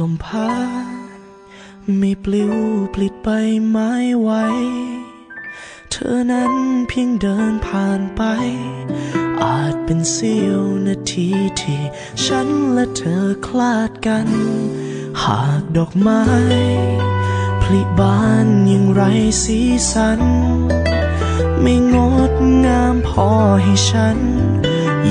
ลมพัดม่ปลิวปลิดใบไม้ไหวเธอนั้นเพียงเดินผ่านไป อาจเป็นเสี้ยวนาทีที่ ฉันและเธอคลาดกัน หากดอกไม้ผลิบานย่างไรสีสัน ไม่งดงามพอให้ฉัน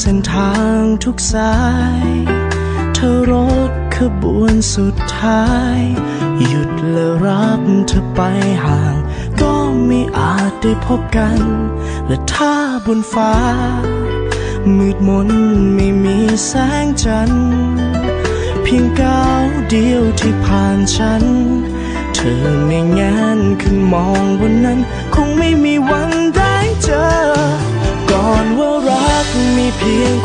เส้นทางทุกสาย เธอรถขบวนสุดท้าย หยุดและรับเธอไปห่าง ก็ไม่อาจได้พบกัน และถ้าบนฟ้า มืดมนไม่มีแสงจันทร์เพียงก้าวเดียวที่ผ่านฉัน เธอไม่งานขึ้นมองบนนั้น คงไม่มีวันได้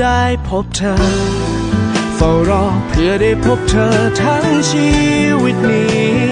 ได้พบเธอ เฝ้ารอเพื่อได้พบเธอทั้งชีวิตนี้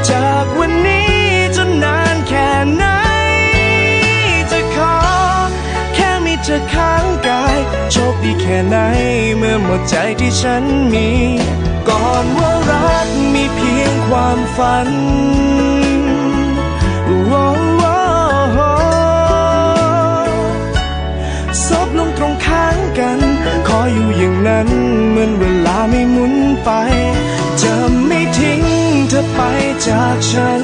แค่ไหน เมื่อหมดใจที่ฉันมี ก่อนว่ารักมีเพียงความฝันโอ้โอ้ซบลงตรงข้างกัน ขออยู่อย่างนั้น เหมือนเวลาไม่หมุนไป จะไม่ทิ้งเธอไปจากฉัน